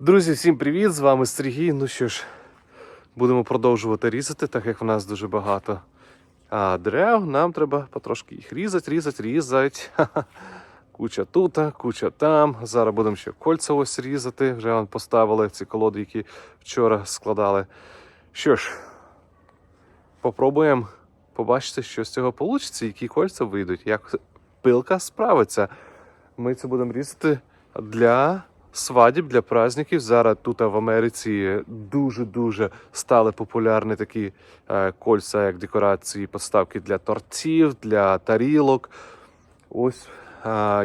Друзі, всім привіт! З вами Сергій. Ну що ж, будемо продовжувати різати, так як в нас дуже багато а, дерев. Нам треба потрошки їх різати, різати, різати. Куча тут, куча там. Зараз будемо ще кольця ось різати. Вже вон поставили ці колоди, які вчора складали. Що ж, попробуємо побачити, що з цього вийде, які кольця вийдуть, як пилка справиться. Ми це будемо різати для свадіб, для праздників. Зараз тут в Америці дуже-дуже стали популярні такі е, кольця, як декорації, поставки для тортів, для тарілок. Ось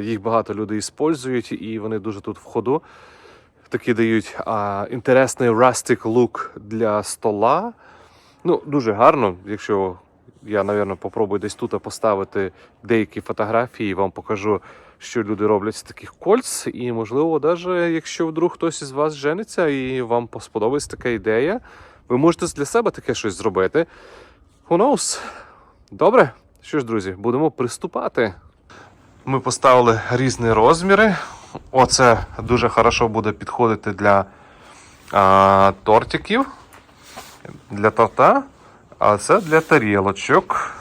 їх багато людей використовують, і вони дуже тут в ходу. Такі дають а, інтересний rustic look для стола. Ну, дуже гарно, якщо я, напевно, попробую десь тут поставити деякі фотографії, і вам покажу, що люди роблять з таких кольц. І, можливо, навіть якщо вдруг хтось із вас жениться і вам сподобається така ідея, ви можете для себе таке щось зробити. Who knows? Добре? Що ж, друзі, будемо приступати. Ми поставили різні розміри. Оце дуже хорошо буде підходити для а, тортиків, для торта, а це для тарілочок.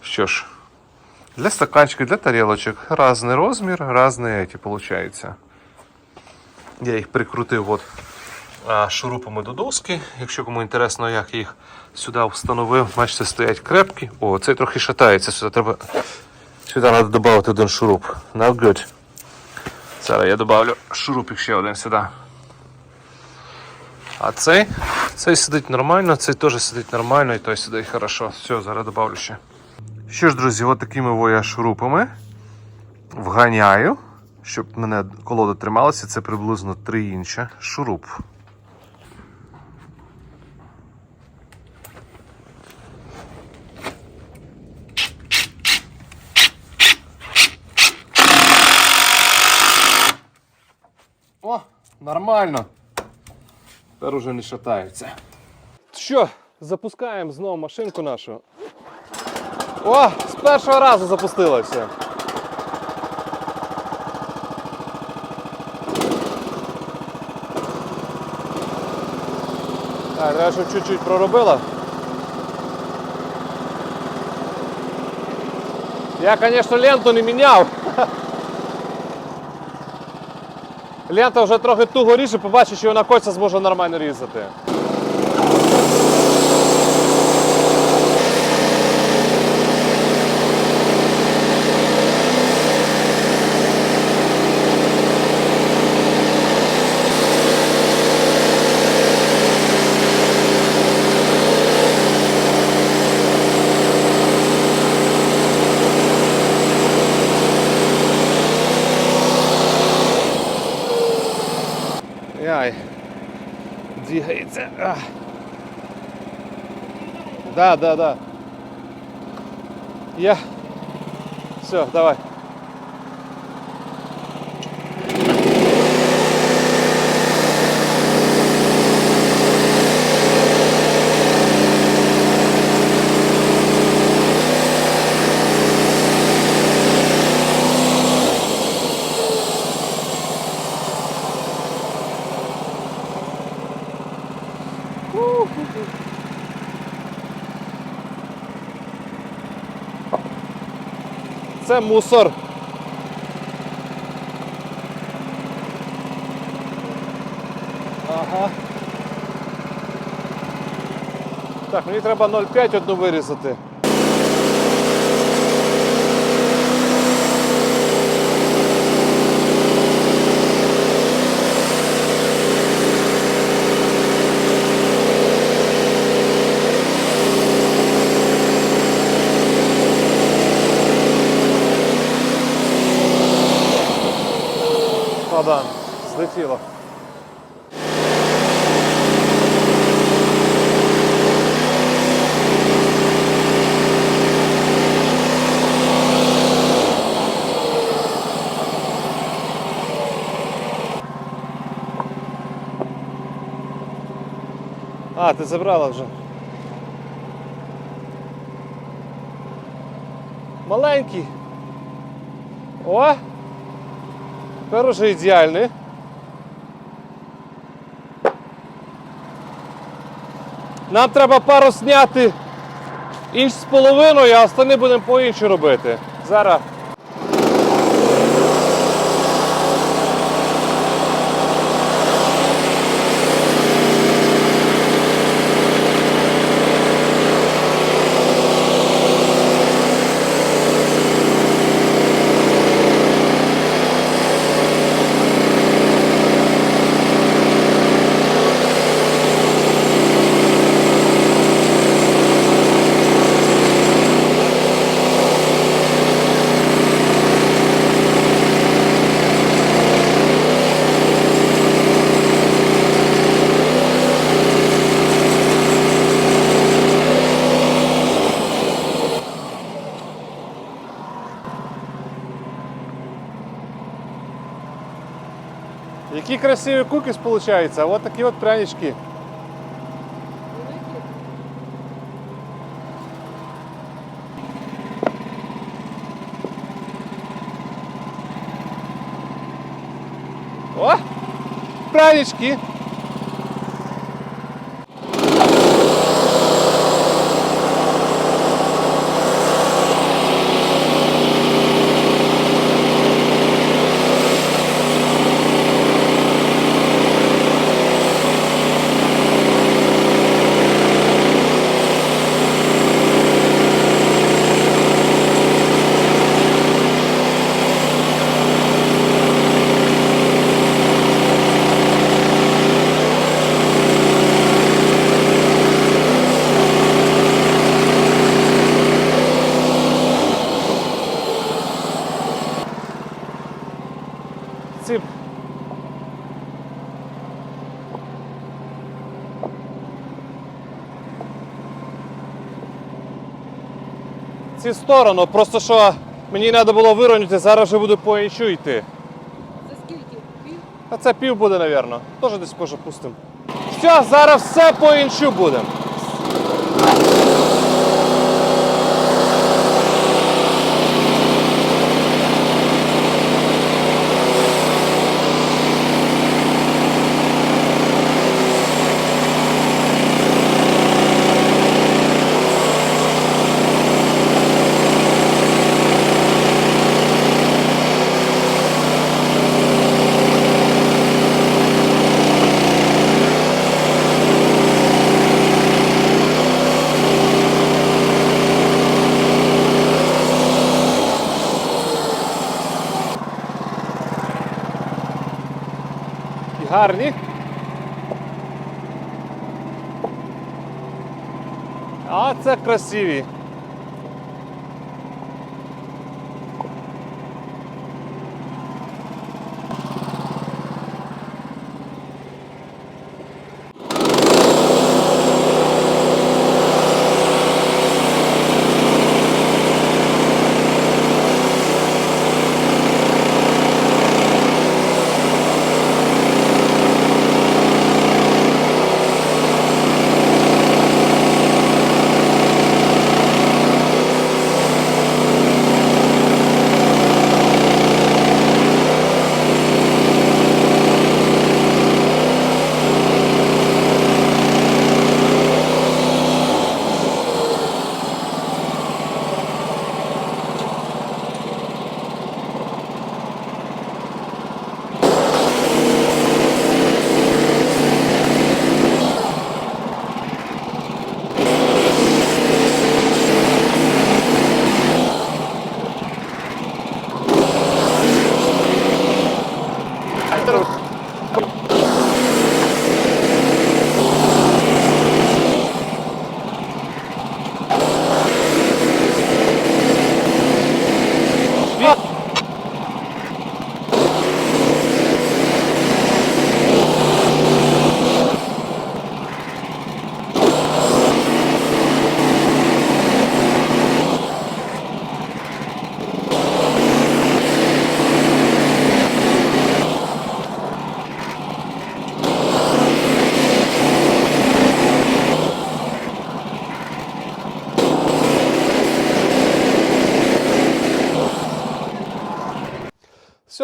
Що ж, для стаканчиків, для тарілочок. Разний розмір, різні еті, виходить. Я їх прикрутив от, а, шурупами до доски. Якщо кому інтересно, як я їх сюди встановив, бачите, стоять крепкі. О, цей трохи шатається, сюди треба. Сюди треба додати один шуруп. Not good. Зараз я додавлю шурупик ще один сюди. А цей, цей сидить нормально, цей теж сидить нормально і той сидить хорошо. Все, зараз додавлю ще. Що ж, друзі, от такими во я вганяю, щоб мене колода трималася, це приблизно 3 інча шуруп. О, нормально. Тепер уже не шатається. Що, запускаємо знову машинку нашу. О, з першого разу запустилося. Так, я що чуть-чуть проробила. Я, звісно, ленту не міняв. Лента вже трохи туго ріже, побачиш, що вона кольця зможе нормально різати. Двигається. Ах. Да, да, да. Я. Все, давай. Це мусор. Ага. Так, мені треба 0,5 одну вирізати. Злетіло. А, ти забрала вже. Маленький. О! Уже ідеальний. Нам треба пару зняти інш з половиною, а остальні будемо по-іншому робити. Зараз. Які красиві кукіс виходить. Ось такі от прянички. О! Прянички! Ці Ці сторону, просто що мені треба було вирівняти, зараз вже буду по інчу йти. За скільки? Пів? А це пів буде, напевно. Теж десь може пустим. Все, зараз все по інчу будемо. Гарні. А це красиві.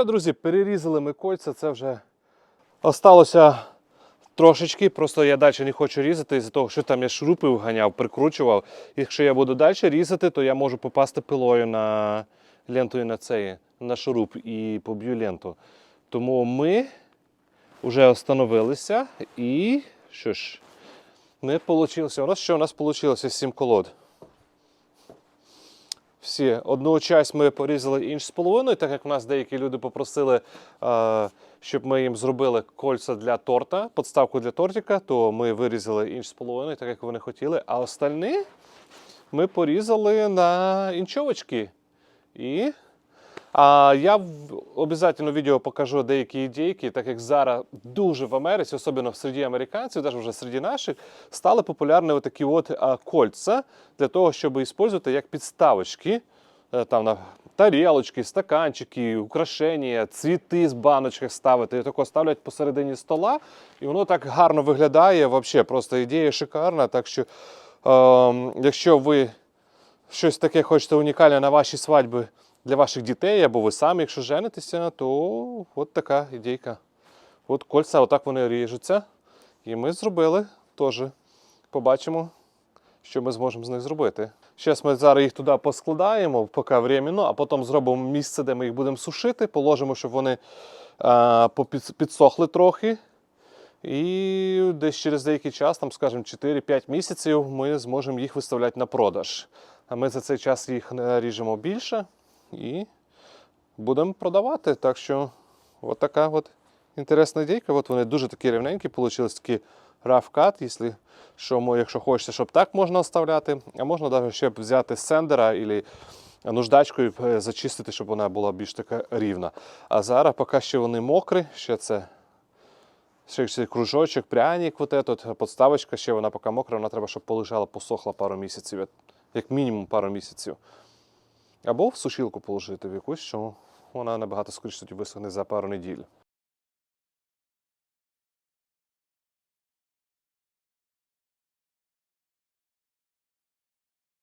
Все, друзі, перерізали ми кольця, це вже осталося Трошечки, просто я далі не хочу різати, із-за того, що там я шурупи вганяв, прикручував. Якщо я буду далі різати, то я можу попасти пилою на лентою на цей, на шуруп і поб'ю ленту. Тому ми вже остановилися і що ж, ми получилося. У нас що у нас вийшло? Сім колод. Всі. Одну часть ми порізали інш з половиною, так як в нас деякі люди попросили, е, щоб ми їм зробили кольца для торта, подставку для тортика, то ми вирізали інш з половиною, так як вони хотіли. А остальні ми порізали на інчовочки. І а я обов'язково відео покажу деякі ідейки, так як зараз дуже в Америці, особливо серед американців, навіть вже серед наших, стали популярні такі от кольця для того, щоб використовувати як підставочки. Е, Там на тарілочки, стаканчики, украшення, цвіти з баночках ставити. І тако ставлять посередині стола, і воно так гарно виглядає. Взагалі, просто ідея шикарна. Так що, ем, якщо ви щось таке хочете унікальне на ваші свадьби для ваших дітей, або ви самі, якщо женитеся, то от така ідейка. От кольця, отак вони ріжуться. І ми зробили теж. Побачимо, що ми зможемо з них зробити. Зараз ми зараз їх туди поскладаємо, поки временно, а потім зробимо місце, де ми їх будемо сушити, положимо, щоб вони а, підсохли трохи. І десь через деякий час, там, скажімо, 4-5 місяців, ми зможемо їх виставляти на продаж. А ми за цей час їх наріжемо більше і будемо продавати. Так що, от така от інтересна ідейка. От вони дуже такі рівненькі, вийшли такі cut, якщо, що, якщо хочете, щоб так можна оставляти. А можна навіть ще взяти сендера або нуждачкою е, зачистити, щоб вона була більш така рівна. А зараз, поки ще вони мокрі, ще це ще цей кружочок, пряник, вот этот, подставочка, ще вона поки мокра, вона треба, щоб полежала, посохла пару місяців, як мінімум пару місяців. Або в сушілку положити в якусь, що вона набагато скоріше тоді висохне за пару неділь.